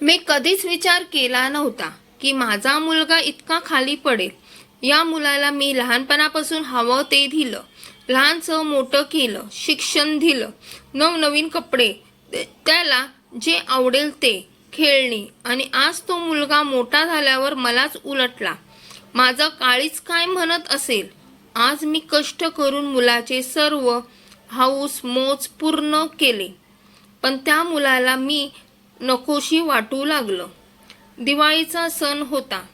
मी कधीच विचार केला नव्हता की माझा मुलगा इतका खाली पडेल. या मुलाला मी लहानपणापासून हवं ते दिलं. लहानचं मोठं केलं शिक्षण दिलं नवनवीन कपडे त्याला जे आवडेल ते खेळणी. आणि आज तो मुलगा मोठा झाल्यावर मलाच उलटला. माझं काळीच काय म्हणत असेल? आज मी कष्ट करून मुलाचे सर्व हाऊस मोज पूर्ण केले. पण त्या मुलाला मी नकोशी वाटू लागलं. दिवाळीचा सण होता.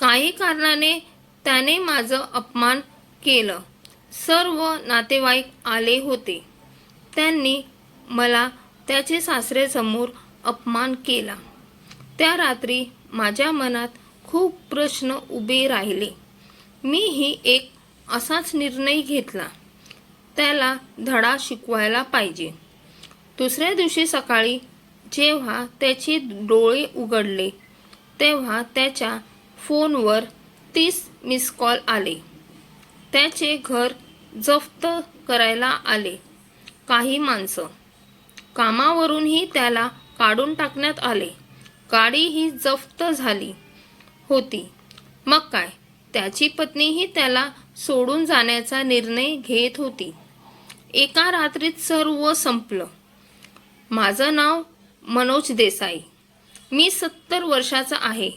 काही कारणाने त्याने माझं अपमान केलं. सर्व नातेवाईक आले होते. त्यांनी मला त्याचे सासरेसमोर अपमान केला. त्या रात्री माझ्या मनात खूप प्रश्न उभे राहिले. मीही एक असाच निर्णय घेतला. त्याला धडा शिकवायला पाहिजे. दुसऱ्या दिवशी सकाळी जेव्हा त्याचे डोळे उघडले तेव्हा त्याच्या फोनवर तीस मिस कॉल आले. त्याचे घर जप्त करायला आले काही माणसं. कामावरूनही त्याला काढून टाकण्यात आले. गाडी ही जप्त झाली होती. मग काय? त्याची पत्नीही त्याला सोडून जाण्याचा निर्णय घेत होती. एका रात्रीत सर्व संपलं. माझं नाव मनोज देसाई. मी सत्तर वर्षाचा आहे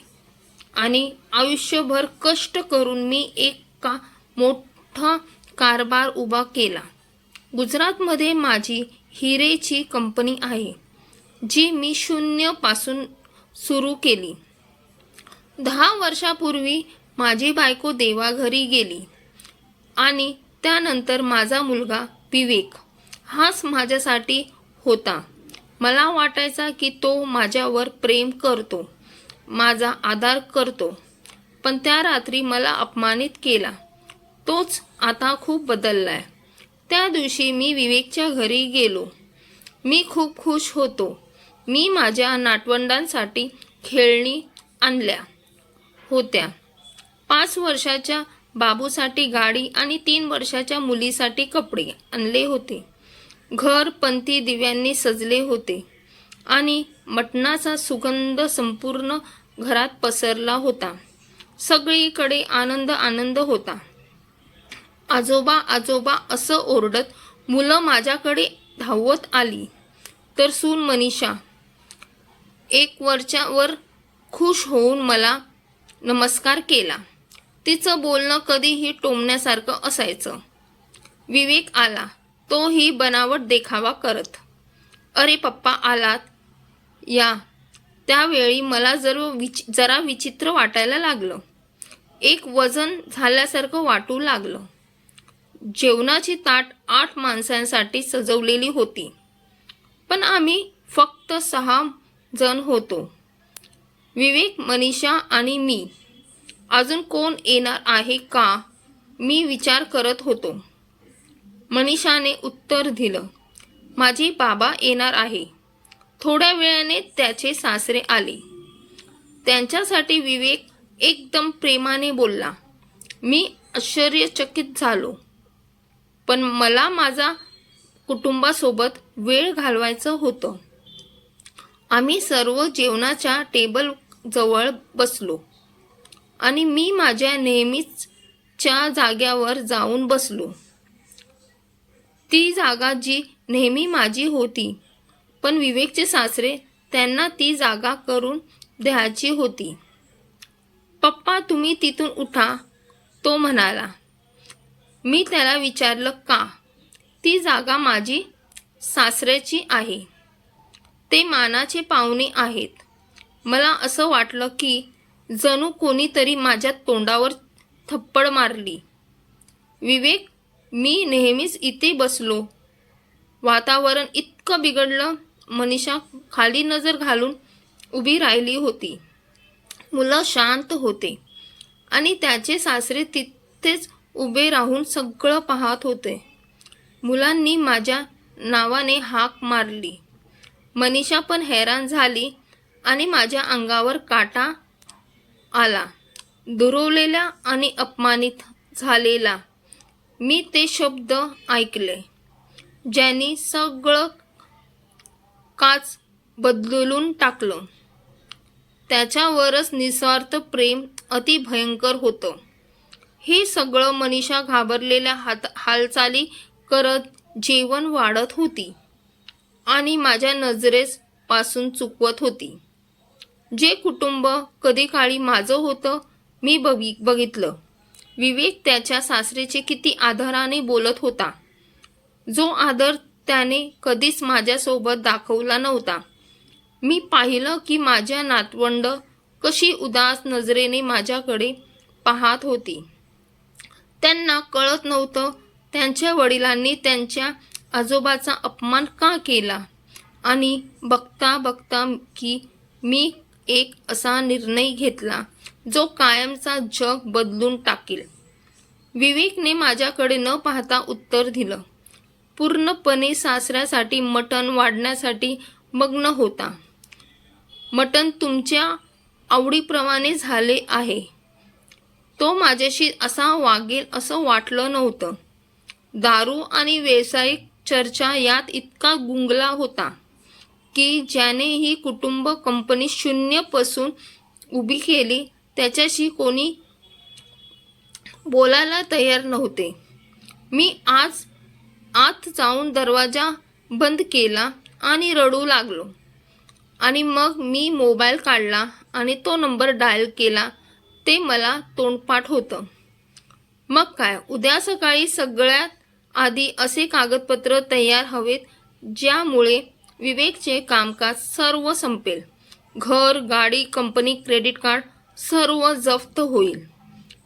आणि आयुष्यभर कष्ट करून मी एक का मोठा कारभार उभा केला. गुजरातमध्ये माझी हिरेची कंपनी आहे जी मी शून्यपासून सुरू केली. दहा वर्षापूर्वी माझी बायको देवाघरी गेली आणि त्यानंतर माझा मुलगा विवेक हाच माझ्यासाठी होता. मला वाटायचा की तो माझ्यावर प्रेम करतो माझा आधार करतो. पण त्या रात्री मला अपमानित केला. तोच आता खूप बदललाय. त्या दिवशी मी विवेकच्या घरी गेलो. मी खूप खुश होतो. मी माझ्या नाटवंडांसाठी खेळणी आणल्या होत्या. पाच वर्षाच्या बाबूसाठी गाडी आणि तीन वर्षाच्या मुलीसाठी कपडे आणले होते. घर पंथी दिव्यांनी सजले होते आणि मटणाचा सुगंध संपूर्ण घरात पसरला होता. सगळीकडे आनंद आनंद होता. आजोबा आजोबा असं ओरडत मुलं माझ्याकडे धावत आली. तर सून मनीषा एक वरच्यावर खुश होऊन मला नमस्कार केला. तिचं बोलणं कधीही टोमण्यासारखं असायचं. विवेक आला. तोही बनावट देखावा करत. अरे पप्पा आलात? या. त्यावेळी मला जर विच जरा विचित्र वाटायला लागलं. एक वजन झाल्यासारखं वाटू लागलं. जेवणाची ताट आठ माणसांसाठी सजवलेली होती. पण आम्ही फक्त सहा जण होतो. विवेक मनीषा आणि मी. अजून कोण येणार आहे का? मी विचार करत होतो. मनीषाने उत्तर दिलं माझी बाबा येणार आहे. थोड्या वेळाने त्याचे सासरे आले. त्यांच्यासाठी विवेक एकदम प्रेमाने बोलला मी आश्चर्यचकित झालो पण मला माझा कुटुंबासोबत वेळ घालवायचं होतं. आम्ही सर्व जेवणाच्या टेबल जवळ बसलो आणि मी माझ्या नेहमीच्या जाग्यावर जाऊन बसलो. ती जागा जी नेहमी माझी होती. पण विवेकचे सासरे त्यांना ती जागा करून द्यायची होती. पप्पा तुम्ही तिथून उठा तो म्हणाला. मी त्याला विचारलं का? ती जागा माझी सासऱ्याची आहे. ते मानाचे पाहुणे आहेत. मला असं वाटलं की जणू कोणीतरी माझ्या तोंडावर थप्पड मारली. विवेक मी नेहमीच इथे बसलो. वातावरण इतकं बिघडलं मनीषा खाली नजर घालून उभी राहिली होती. मुलं शांत होते आणि त्याचे सासरे तिथेच उभे राहून सगळं पाहत होते. मुलांनी माझ्या नावाने हाक मारली. मनीषा पण हैराण झाली आणि माझ्या अंगावर काटा आला. दुरवलेला आणि अपमानित झालेला. मी ते शब्द ऐकले ज्यांनी सगळं काच बदलून टाकलं. त्याच्यावरच निस्वार्थ प्रेम अति भयंकर होतं. हे सगळं मनीषा घाबरलेल्या हात हालचाली करत जेवण वाढत होती आणि माझ्या नजरेस पासून चुकवत होती. जे कुटुंब कधी काळी माझं होतं मी बघि बघितलं. विवेक त्याच्या सासरेचे किती आदराने बोलत होता. जो आदर त्याने कधीच माझ्यासोबत दाखवला नव्हता. मी पाहिलं की माझ्या नातवंड कशी उदास नजरेने माझ्याकडे पाहत होती. त्यांना कळत नव्हतं त्यांच्या वडिलांनी त्यांच्या आजोबाचा अपमान का केला आणि बघता बघता की मी एक असा निर्णय घेतला जो कायमचा जग बदलून टाकेल. विवेकने माझ्याकडे न पाहता उत्तर दिलं. पूर्णपणे सासऱ्यासाठी मटण वाढण्यासाठी मग्न होता. मटण तुमच्या आवडीप्रमाणे झाले आहे. तो माझ्याशी असा वागेल असं वाटलं नव्हतं. दारू आणि व्यावसायिक चर्चा यात इतका गुंगला होता की ज्याने ही कुटुंब कंपनी शून्यपासून उभी केली त्याच्याशी कोणी बोलायला तयार नव्हते. मी आज आत जाऊन दरवाजा बंद केला आणि रडू लागलो. आणि मग मी मोबाईल काढला आणि तो नंबर डायल केला. ते मला तोंडपाठ होतं. मग काय उद्या सकाळी सगळ्यात आधी असे कागदपत्र तयार हवेत ज्यामुळे विवेकचे कामकाज सर्व संपेल. घर गाडी कंपनी क्रेडिट कार्ड सर्व जप्त होईल.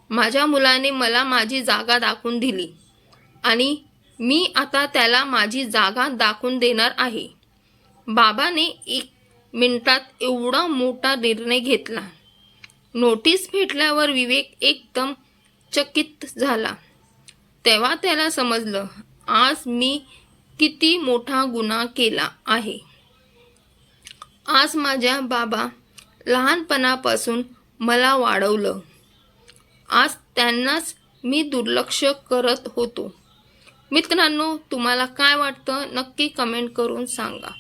माझ्या मुलाने मला माझी जागा दाखवून दिली आणि मी आता त्याला माझी जागा दाखवून देणार आहे. बाबाने एक मिनिटात एवढा मोठा निर्णय घेतला. नोटीस भेटल्यावर विवेक एकदम चकित झाला. तेव्हा त्याला समजलं आज मी किती मोठा गुन्हा केला आहे. आज माझ्या बाबा लहानपणापासून मला वाढवलं. आज त्यांनाच मी दुर्लक्ष करत होतो. मित्रांनो तुम्हाला काय वाटतं नक्की कमेंट करून सांगा.